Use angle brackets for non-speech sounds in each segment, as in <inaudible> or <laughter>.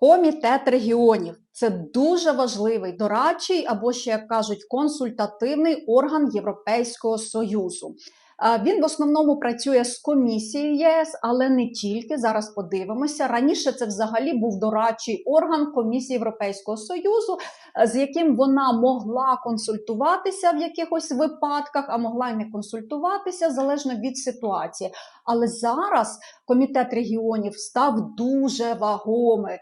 Комітет регіонів це дуже важливий дорадчий або ще як кажуть консультативний орган Європейського союзу. Він в основному працює з комісією ЄС, але не тільки. Зараз подивимося. Раніше це взагалі був дорадчий орган комісії Європейського союзу, з яким вона могла консультуватися в якихось випадках, а могла й не консультуватися залежно від ситуації. Але зараз комітет регіонів став дуже вагомий.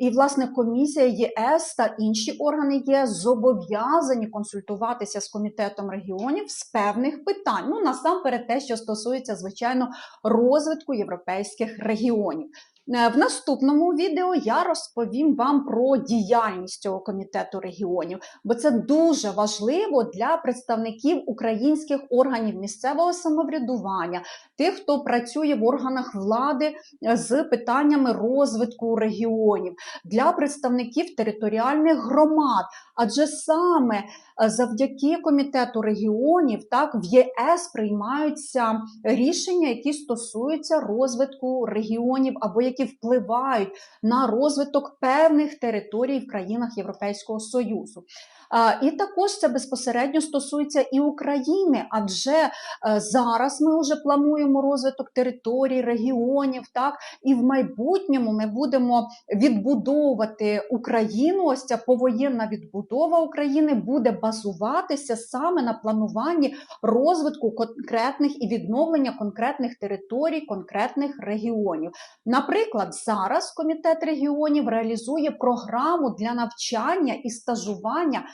І, власне, комісія ЄС та інші органи ЄС зобов'язані консультуватися з комітетом регіонів з певних питань. Ну, насамперед, те, що стосується, звичайно, розвитку європейських регіонів. Е, В наступному відео я розповім вам про діяльність цього комітету регіонів, бо це дуже важливо для представників українських органів місцевого самоврядування, тих, хто працює в органах влади е, з питаннями розвитку регіонів, для представників територіальних громад. Адже саме е, завдяки комітету регіонів так в ЄС приймаються рішення, які стосуються розвитку регіонів або які впливають на розвиток певних територій в країнах Європейського Союзу. І також це безпосередньо стосується і України, адже е, зараз ми вже плануємо розвиток територій, регіонів, так і в майбутньому ми будемо відбудовувати Україну. Ось ця повоєнна відбудова України буде базуватися саме на плануванні розвитку конкретних і відновлення конкретних територій, конкретних регіонів. Наприклад, зараз комітет регіонів реалізує програму для навчання і стажування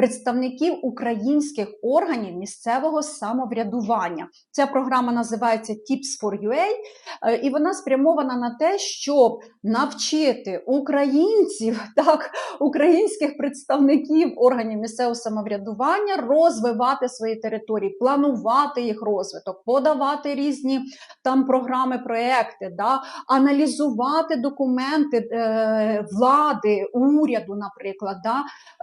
представників українських органів місцевого самоврядування. Ця програма називається Tips for UA, е, і вона спрямована на те, щоб навчити українців, <laughs> так, українських представників органів місцевого самоврядування розвивати свої території, планувати їх розвиток, подавати різні там програми, проекти, да, аналізувати документи е, влади, уряду, наприклад, да,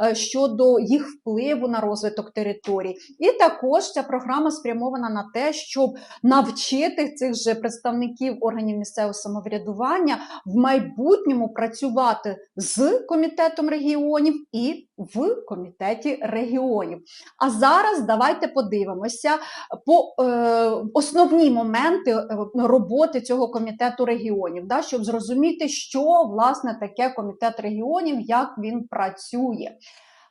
е, щодо їх впливу на розвиток територій. І також ця програма спрямована на те, щоб навчити цих же представників органів місцевого самоврядування в майбутньому працювати з комітетом регіонів і в комітеті регіонів. А зараз давайте подивимося по е, основні моменти е, роботи цього комітету регіонів, да, щоб зрозуміти, що власне таке комітет регіонів, як він працює.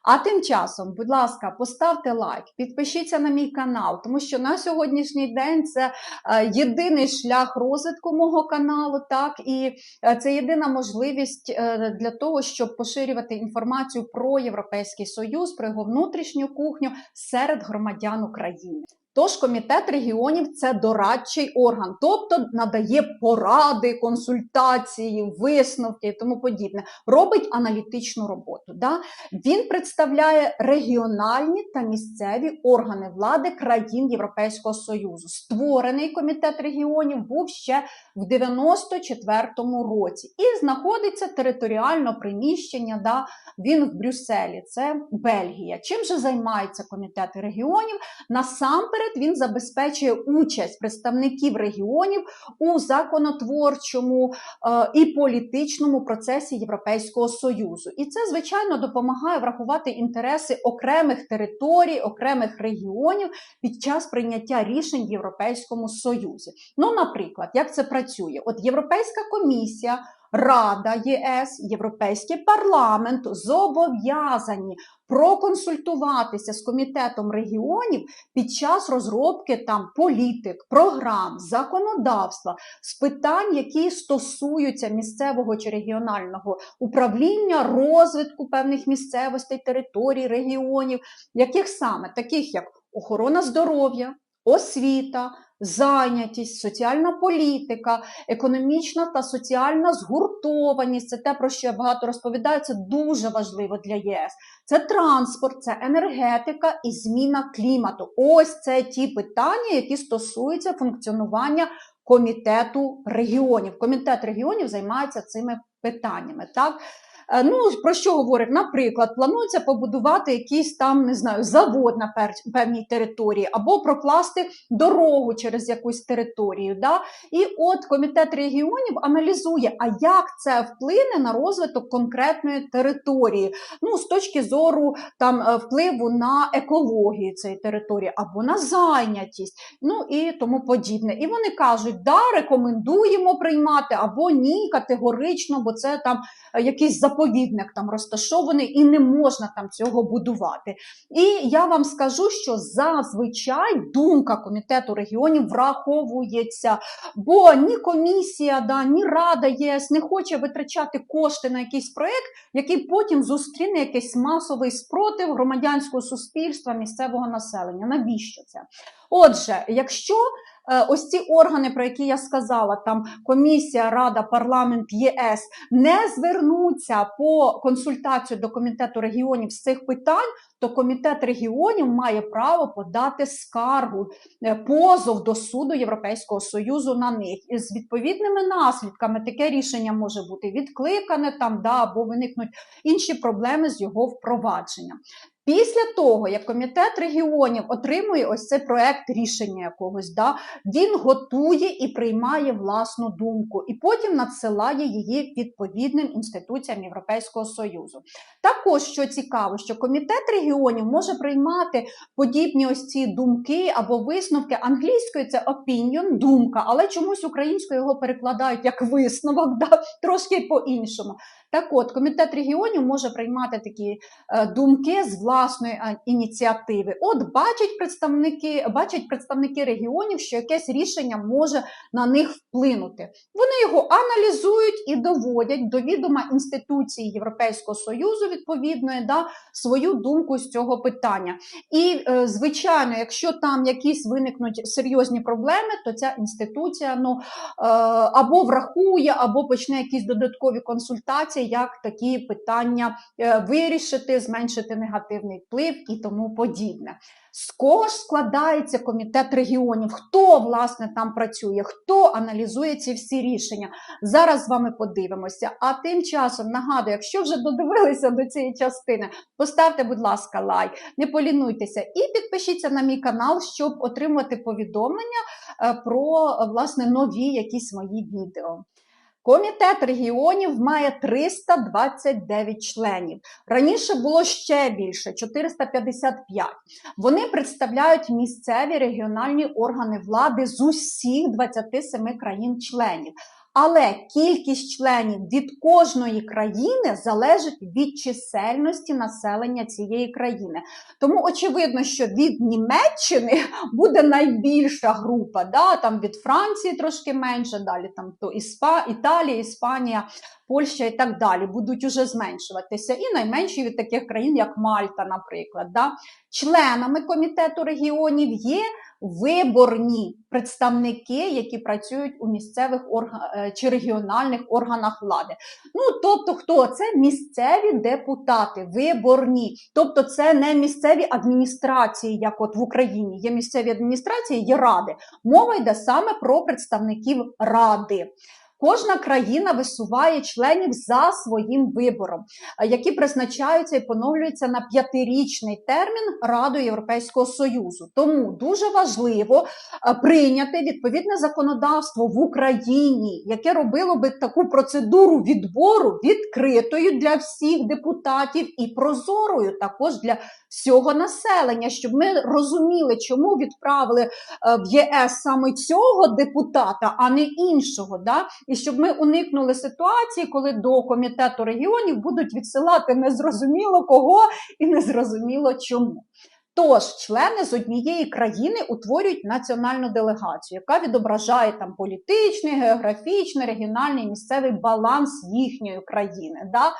А тим часом, будь ласка, поставте лайк, підпишіться на мій канал, тому що на сьогоднішній день це е, єдиний шлях розвитку мого каналу, так і е, це єдина можливість е, для того, щоб поширювати інформацію про Європейський Союз, про його внутрішню кухню серед громадян України. Тож комітет регіонів це дорадчий орган, тобто надає поради, консультації, висновки і тому подібне, робить аналітичну роботу. Да? Він представляє регіональні та місцеві органи влади країн Європейського Союзу. Створений комітет регіонів був ще в 94-му році і знаходиться територіально приміщення. Да? Він в Брюсселі, це Бельгія. Чим же займається комітет регіонів? Насамперед він забезпечує участь представників регіонів у законотворчому е, і політичному процесі Європейського союзу. І це, звичайно, допомагає врахувати інтереси окремих територій, окремих регіонів під час прийняття рішень в Європейському Союзі. Ну, наприклад, як це працює? От Європейська комісія. Рада ЄС, Європейський парламент зобов'язані проконсультуватися з комітетом регіонів під час розробки там політик, програм, законодавства з питань, які стосуються місцевого чи регіонального управління, розвитку певних місцевостей, територій, регіонів, яких саме? Таких як охорона здоров'я, освіта зайнятість, соціальна політика, економічна та соціальна згуртованість це те, про що я багато розповідаю, це дуже важливо для ЄС. Це транспорт, це енергетика і зміна клімату. Ось це ті питання, які стосуються функціонування комітету регіонів. Комітет регіонів займається цими питаннями. Так? Е, Ну, про що говорить? Наприклад, планується побудувати якийсь там, не знаю, завод на певній території, або прокласти дорогу через якусь територію. Да? І от комітет регіонів аналізує, а як це вплине на розвиток конкретної території, ну, з точки зору там е, впливу на екологію цієї території, або на зайнятість, ну і тому подібне. І вони кажуть, да, рекомендуємо приймати, або ні, категорично, бо це там е, якийсь заповідник там розташований і не можна там цього будувати. І я вам скажу, що зазвичай думка комітету регіонів враховується, бо ні комісія, да, ні рада ЄС не хоче витрачати кошти на якийсь проект, який потім зустріне якийсь масовий спротив громадянського суспільства, місцевого населення. Навіщо це? Отже, якщо ось ці органи, про які я сказала, там комісія, рада, парламент, ЄС не звернуться по консультацію до комітету регіонів з цих питань, то комітет регіонів має право подати скаргу, е, позов до суду Європейського союзу на них. І з відповідними наслідками таке рішення може бути відкликане там, да, або виникнуть інші проблеми з його впровадженням. Після того, як комітет регіонів отримує ось цей проект рішення якогось, да, він готує і приймає власну думку, і потім надсилає її відповідним інституціям Європейського Союзу. Також що цікаво, що комітет регіонів може приймати подібні ось ці думки або висновки англійською це opinion, думка, але чомусь українською його перекладають як висновок, да, трошки по-іншому. Так от, комітет регіонів може приймати такі е, думки з власної ініціативи. От бачать представники, бачать представники регіонів, що якесь рішення може на них вплинути. Вони його аналізують і доводять до відома інституції Європейського Союзу відповідної да, свою думку з цього питання. І, е, звичайно, якщо там якісь виникнуть серйозні проблеми, то ця інституція ну, е, або врахує, або почне якісь додаткові консультації, як такі питання е, вирішити, зменшити негативний вплив і тому подібне. З кого ж складається комітет регіонів? Хто власне там працює, хто аналізує ці всі рішення? Зараз з вами подивимося. А тим часом нагадую, якщо вже додивилися до цієї частини, поставте, будь ласка, лайк, не полінуйтеся і підпишіться на мій канал, щоб отримувати повідомлення е, про власне нові якісь мої відео. Комітет регіонів має 329 членів. Раніше було ще більше 455. Вони представляють місцеві регіональні органи влади з усіх 27 країн-членів. Але кількість членів від кожної країни залежить від чисельності населення цієї країни. Тому очевидно, що від Німеччини <laughs> буде найбільша група. Да? Там від Франції трошки менше, далі там то Іспа, Італія, Іспанія, Польща і так далі будуть уже зменшуватися. І найменші від таких країн, як Мальта, наприклад. Да? Членами комітету регіонів є виборні представники, які працюють у місцевих орга... чи регіональних органах влади. Ну, тобто, хто це місцеві депутати, виборні, тобто це не місцеві адміністрації, як от в Україні. Є місцеві адміністрації, є ради. Мова йде саме про представників ради. Кожна країна висуває членів за своїм вибором, які призначаються і поновлюються на п'ятирічний термін Радою Європейського Союзу. Тому дуже важливо прийняти відповідне законодавство в Україні, яке робило би таку процедуру відбору відкритою для всіх депутатів і прозорою також для всього населення, щоб ми розуміли, чому відправили в ЄС саме цього депутата, а не іншого. Да? І щоб ми уникнули ситуації, коли до комітету регіонів будуть відсилати незрозуміло кого і незрозуміло чому. Тож, члени з однієї країни утворюють національну делегацію, яка відображає там політичний, географічний, регіональний місцевий баланс їхньої країни. Да?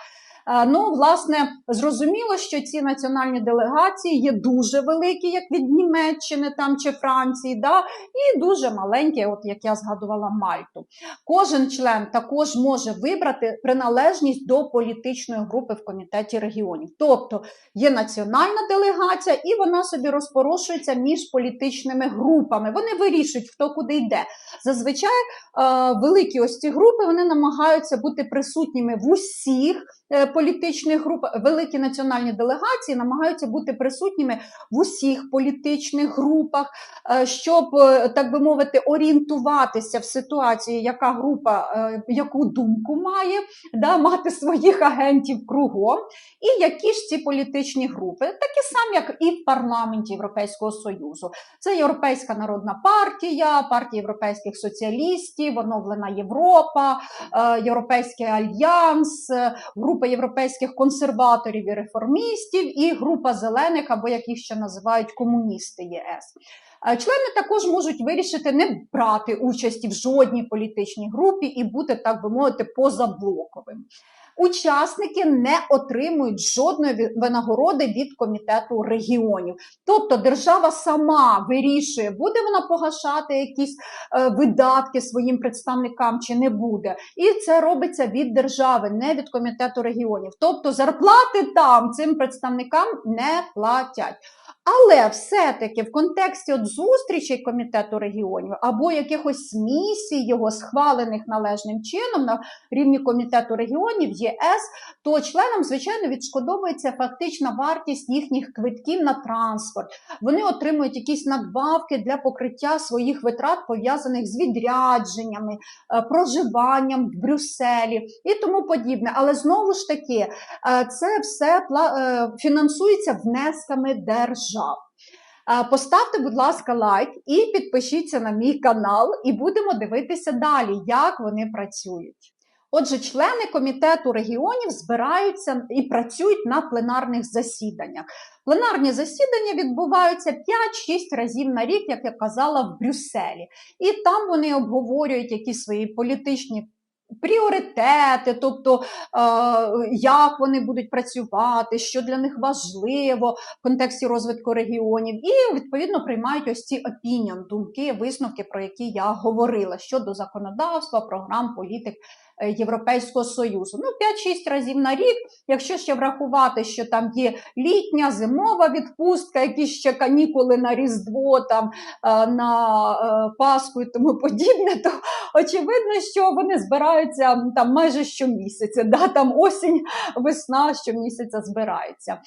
Ну, власне, зрозуміло, що ці національні делегації є дуже великі, як від Німеччини там чи Франції, да, і дуже маленькі, от як я згадувала Мальту. Кожен член також може вибрати приналежність до політичної групи в комітеті регіонів. Тобто є національна делегація, і вона собі розпорошується між політичними групами. Вони вирішують, хто куди йде. Зазвичай великі ось ці групи вони намагаються бути присутніми в усіх. Політичних груп, великі національні делегації намагаються бути присутніми в усіх політичних групах, е, щоб, е, так би мовити, орієнтуватися в ситуації, яка група е, яку думку має, да, мати своїх агентів кругом, і які ж ці політичні групи, такі самі, як і в парламенті Європейського Союзу. Це Європейська народна партія, партія європейських соціалістів, оновлена Європа, Європейський альянс, група європейських консерваторів і реформістів, і група зелених, або як їх ще називають комуністи ЄС. Е, Члени також можуть вирішити не брати участі в жодній політичній групі і бути, так би мовити, позаблоковим. Учасники не отримують жодної винагороди від комітету регіонів. Тобто держава сама вирішує, буде вона погашати якісь е, видатки своїм представникам чи не буде. І це робиться від держави, не від комітету регіонів. Тобто зарплати там цим представникам не платять. Але все-таки в контексті от зустрічей комітету регіонів або якихось місій його схвалених належним чином на рівні комітету регіонів ЄС, то членам, звичайно, відшкодовується фактична вартість їхніх квитків на транспорт. Вони отримують якісь надбавки для покриття своїх витрат, пов'язаних з відрядженнями, е, проживанням в Брюсселі і тому подібне. Але знову ж таки, е, це все е, фінансується внесками держав. Поставте, будь ласка, лайк і підпишіться на мій канал, і будемо дивитися далі, як вони працюють. Отже, члени комітету регіонів збираються і працюють на пленарних засіданнях. Пленарні засідання відбуваються 5-6 разів на рік, як я казала, в Брюсселі. І там вони обговорюють якісь свої політичні пріоритети, тобто е, як вони будуть працювати, що для них важливо в контексті розвитку регіонів, і відповідно приймають ось ці опініон, думки, висновки, про які я говорила щодо законодавства, програм, політик Європейського Союзу. Ну, 5-6 разів на рік, якщо ще врахувати, що там є літня, зимова відпустка, якісь ще канікули на Різдво, там е, на е, Пасху і тому подібне, то очевидно, що вони збираються там майже щомісяця, да, там осінь, весна щомісяця збирається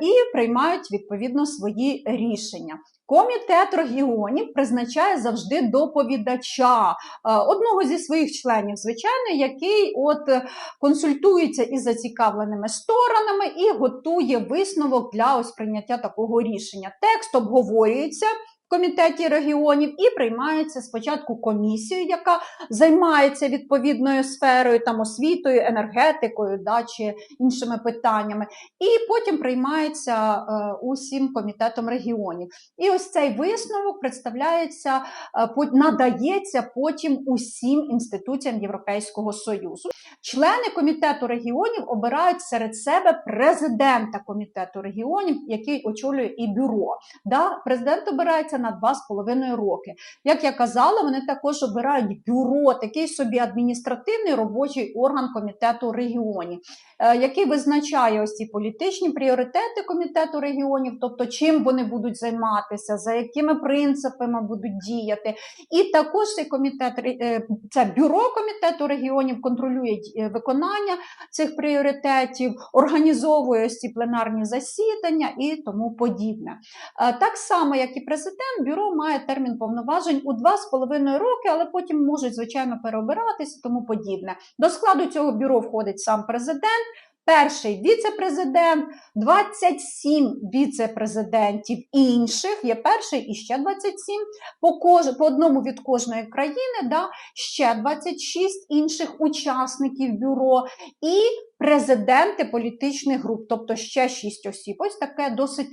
і приймають відповідно свої рішення. Комітет регіонів призначає завжди доповідача одного зі своїх членів, звичайно, який от е, консультується із зацікавленими сторонами і готує висновок для ось прийняття такого рішення. Текст обговорюється. Комітеті регіонів і приймається спочатку комісією, яка займається відповідною сферою, там освітою, енергетикою, да, чи іншими питаннями, і потім приймається е, усім комітетом регіонів. І ось цей висновок представляється, е, надається потім усім інституціям Європейського Союзу. Члени комітету регіонів обирають серед себе президента комітету регіонів, який очолює і бюро. Да? Президент обирається на 2,5 роки. Як я казала, вони також обирають бюро, такий собі адміністративний робочий орган комітету регіонів, е, який визначає ось ці політичні пріоритети комітету регіонів, тобто чим вони будуть займатися, за якими принципами будуть діяти. І також цей комітет, е, це бюро комітету регіонів контролює виконання цих пріоритетів, організовує ось ці пленарні засідання і тому подібне. Е, Так само, як і президент, бюро має термін повноважень у 2,5 роки, але потім можуть, звичайно, переобиратися і тому подібне. До складу цього бюро входить сам президент. Перший віце-президент, 27 віце-президентів інших, є перший і ще 27, по, кож, по одному від кожної країни, да, ще 26 інших учасників бюро. І президенти політичних груп, тобто ще 6 осіб. Ось таке досить,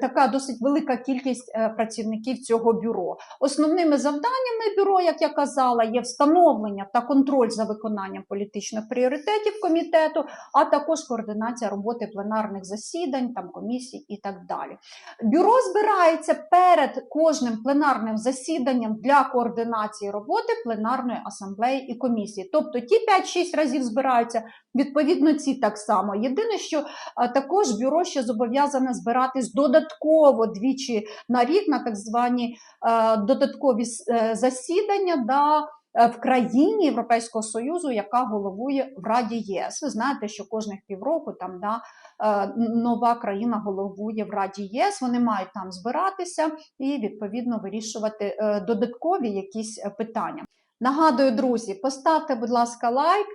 така досить велика кількість е, працівників цього бюро. Основними завданнями бюро, як я казала, є встановлення та контроль за виконанням політичних пріоритетів комітету, а також координація роботи пленарних засідань, там комісій і так далі. Бюро збирається перед кожним пленарним засіданням для координації роботи пленарної асамблеї і комісії. Тобто ті 5-6 разів збираються, відповідно, ці так само. Єдине, що також бюро ще зобов'язане збиратись додатково двічі на рік на так звані додаткові е, засідання. Да, е, в країні Європейського Союзу, яка головує в Раді ЄС. Ви знаєте, що кожних півроку там да, е, нова країна головує в Раді ЄС. Вони мають там збиратися і відповідно вирішувати додаткові якісь питання. Нагадую, друзі, поставте, будь ласка, лайк,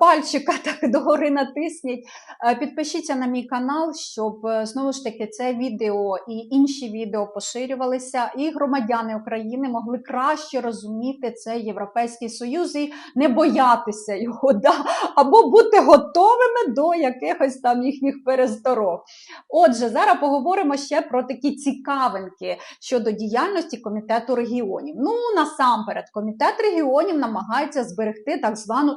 пальчика <laughs> так догори натисніть. Е, Підпишіться на мій канал, щоб е, знову ж таки це відео і інші відео поширювалися, і громадяни України могли краще розуміти цей Європейський Союз і не боятися його, да? або бути готовими до якихось там їхніх пересторог. Отже, зараз поговоримо ще про такі цікавинки щодо діяльності комітету регіонів. Ну насамперед, комітет регіонів намагається зберегти так звану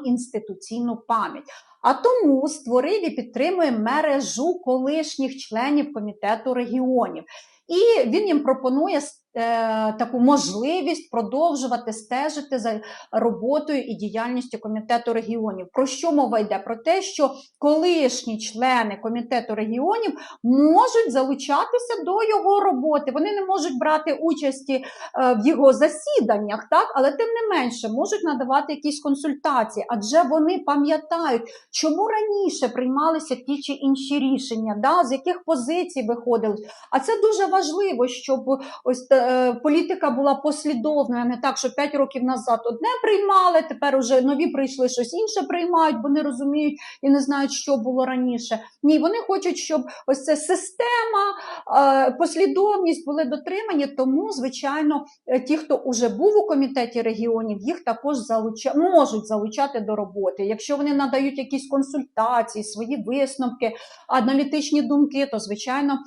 інституційну пам'ять. А тому створив і підтримує мережу колишніх членів комітету регіонів. І він їм пропонує таку можливість продовжувати стежити за роботою і діяльністю комітету регіонів. Про що мова йде? Про те, що колишні члени комітету регіонів можуть залучатися до його роботи. Вони не можуть брати участі е, в його засіданнях, так але тим не менше можуть надавати якісь консультації, адже вони пам'ятають, чому раніше приймалися ті чи інші рішення, да, з яких позицій виходили. А це дуже важливо, щоб ось е, політика була послідовною, а не так, що 5 років назад одне приймали, тепер уже нові прийшли щось інше приймають, бо не розуміють і не знають, що було раніше. Ні, вони хочуть, щоб ось ця система, е, послідовність були дотримані. Тому, звичайно, е, ті, хто вже був у комітеті регіонів, їх також залуча... можуть залучати до роботи. Якщо вони надають якісь консультації, свої висновки, аналітичні думки, то звичайно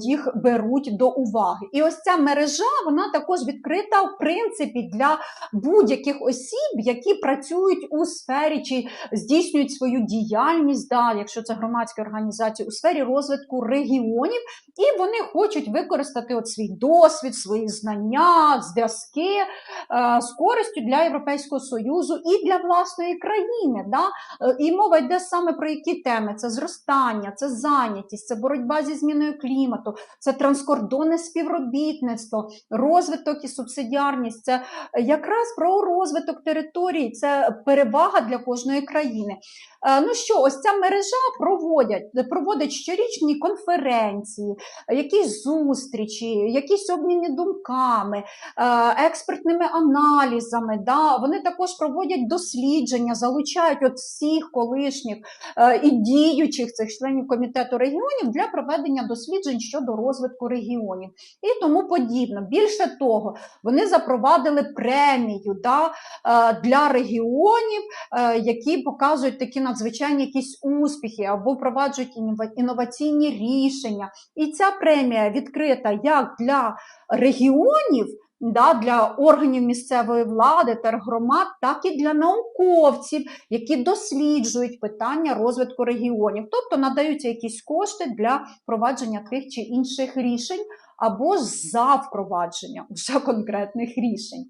їх беруть до уваги. І ось ця мережа вона також відкрита в принципі для будь-яких осіб, які працюють у сфері чи здійснюють свою діяльність, да, якщо це громадські організації у сфері розвитку регіонів, і вони хочуть використати от свій досвід, свої знання, зв'язки е, з користю для Європейського союзу і для власної країни. Да? Е, І мова йде саме про які теми: це зростання, це зайнятість, це боротьба зі зміною клімату, це транскордонне співробітництво, розвиток і субсидіарність. Це якраз про розвиток території, це перевага для кожної країни. Е, Ну що, ось ця мережа проводять, проводить щорічні конференції, якісь зустрічі, якісь обміни думками, е, експертними аналізами. Да? Вони також проводять дослідження, залучають от всіх колишніх е, і діючих цих членів комітету регіонів для проведення досліджень щодо розвитку регіонів і тому подібне. Більше того, вони запровадили премію да, для регіонів, які показують такі надзвичайні якісь успіхи або впроваджують інноваційні рішення. І ця премія відкрита як для регіонів. Да, для органів місцевої влади та громад, так і для науковців, які досліджують питання розвитку регіонів, тобто надаються якісь кошти для впровадження тих чи інших рішень або за впровадження вже конкретних рішень.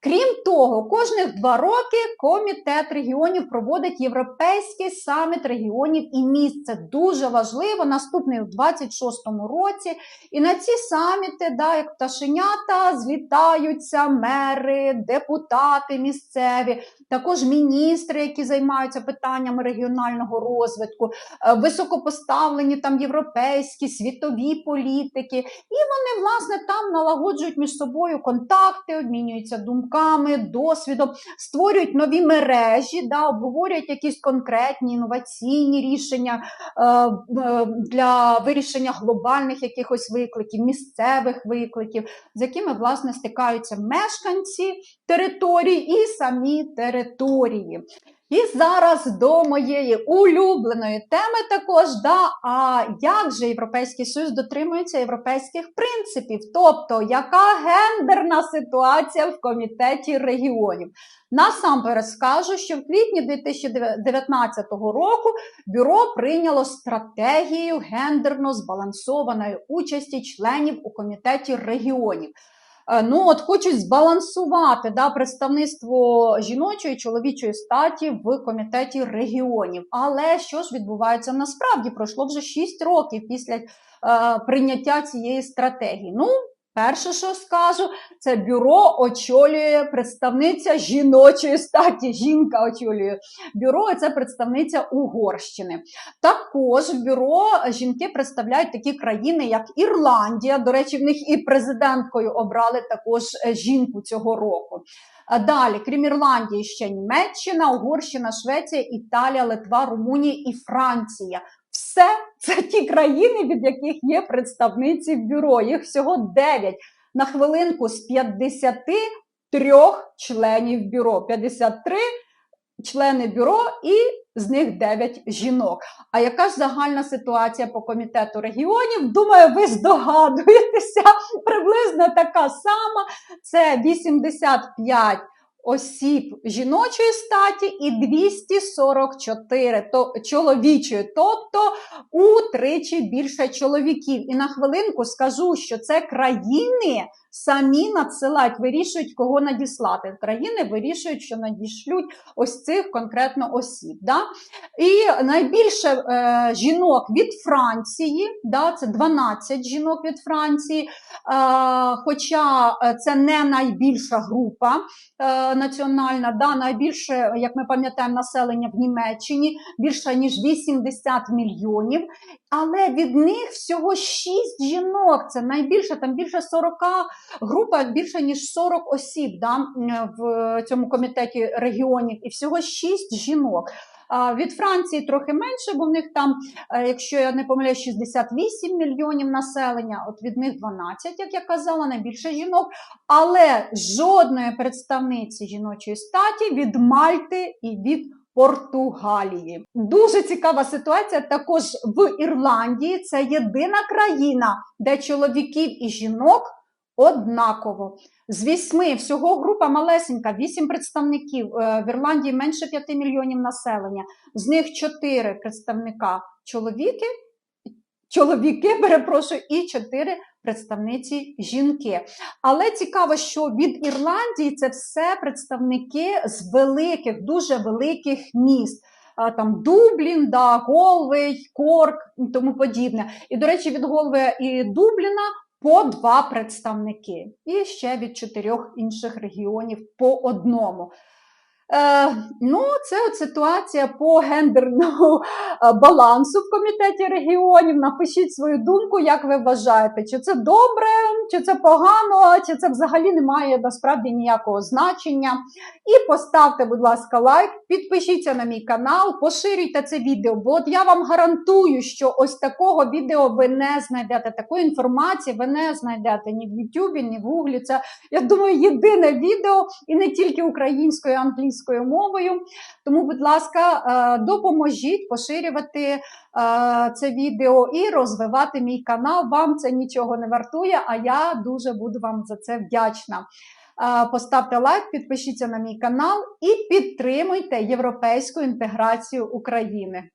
Крім того, кожних два роки комітет регіонів проводить європейський саміт регіонів і міст. Це дуже важливо. Наступний у 26-му році. І на ці саміти, да, як пташенята, злітаються мери, депутати місцеві, також міністри, які займаються питаннями регіонального розвитку, е, високопоставлені там європейські, світові політики. І вони, власне, там налагоджують між собою контакти, обмінюються думками, досвідом, створюють нові мережі, да, обговорюють якісь конкретні інноваційні рішення е, е, для вирішення глобальних якихось викликів, місцевих викликів, з якими власне стикаються мешканці територій і самі території. І зараз до моєї улюбленої теми також, да, а як же Європейський Союз дотримується європейських принципів, тобто яка гендерна ситуація в комітеті регіонів? Насамперед скажу, що в квітні 2019 року бюро прийняло стратегію гендерно збалансованої участі членів у комітеті регіонів. Е, Ну, от хочуть збалансувати да, представництво жіночої чоловічої статі в комітеті регіонів. Але що ж відбувається насправді? Пройшло вже 6 років після е, прийняття цієї стратегії. Ну, Перше, що скажу, це бюро очолює представниця жіночої статі. Жінка очолює бюро, це представниця Угорщини. Також в бюро жінки представляють такі країни, як Ірландія. До речі, в них і президенткою обрали також е, жінку цього року. А Далі, крім Ірландії, ще Німеччина, Угорщина, Швеція, Італія, Литва, Румунія і Франція. Все це ті країни, від яких є представниці в бюро. Їх всього 9. На хвилинку з 53 членів бюро. 53 члени бюро і з них 9 жінок. А яка ж загальна ситуація по комітету регіонів? Думаю, ви здогадуєтеся, приблизно така сама. Це 85 осіб жіночої статі і 244 то, чоловічої, тобто утричі більше чоловіків. І на хвилинку скажу, що це країни самі надсилають, вирішують, кого надіслати. Країни вирішують, що надішлють ось цих конкретно осіб. Да? І найбільше е, жінок від Франції, да, це 12 жінок від Франції, е, хоча е, це не найбільша група е, національна, да, найбільше, як ми пам'ятаємо, населення в Німеччині більше ніж 80 мільйонів. Але від них всього 6 жінок. Це найбільше, там більше 40 група, більше ніж 40 осіб да, в цьому комітеті регіонів, і всього 6 жінок. Від Франції трохи менше, бо в них там, е, якщо я не помиляюсь, 68 мільйонів населення, от від них 12, як я казала, найбільше жінок, але жодної представниці жіночої статі від Мальти і від Португалії. Дуже цікава ситуація також в Ірландії. Це єдина країна, де чоловіків і жінок однаково. З вісьми всього група малесенька, вісім представників. Е, В Ірландії менше 5 мільйонів населення. З них чотири представника чоловіки, чоловіки, <laughs> перепрошую, і чотири представниці жінки. Але цікаво, що від Ірландії це все представники з великих, дуже великих міст. Там Дублін, да, Голвей, Корк і тому подібне. І, до речі, від Голвея і Дубліна по два представники, і ще від чотирьох інших регіонів по одному. Е, ну, це от ситуація по гендерному е, балансу в комітеті регіонів. Напишіть свою думку, як ви вважаєте, чи це добре, чи це погано, чи це взагалі не має насправді ніякого значення. І поставте, будь ласка, лайк, підпишіться на мій канал, поширюйте це відео, бо от я вам гарантую, що ось такого відео ви не знайдете, такої інформації ви не знайдете ні в Ютубі, ні в Гуглі. Це, я думаю, єдине відео і не тільки українською, а англійською мовою. Тому, будь ласка, е, допоможіть поширювати е, це відео і розвивати мій канал. Вам це нічого не вартує, а я дуже буду вам за це вдячна. Е, Поставте лайк, підпишіться на мій канал і підтримуйте європейську інтеграцію України.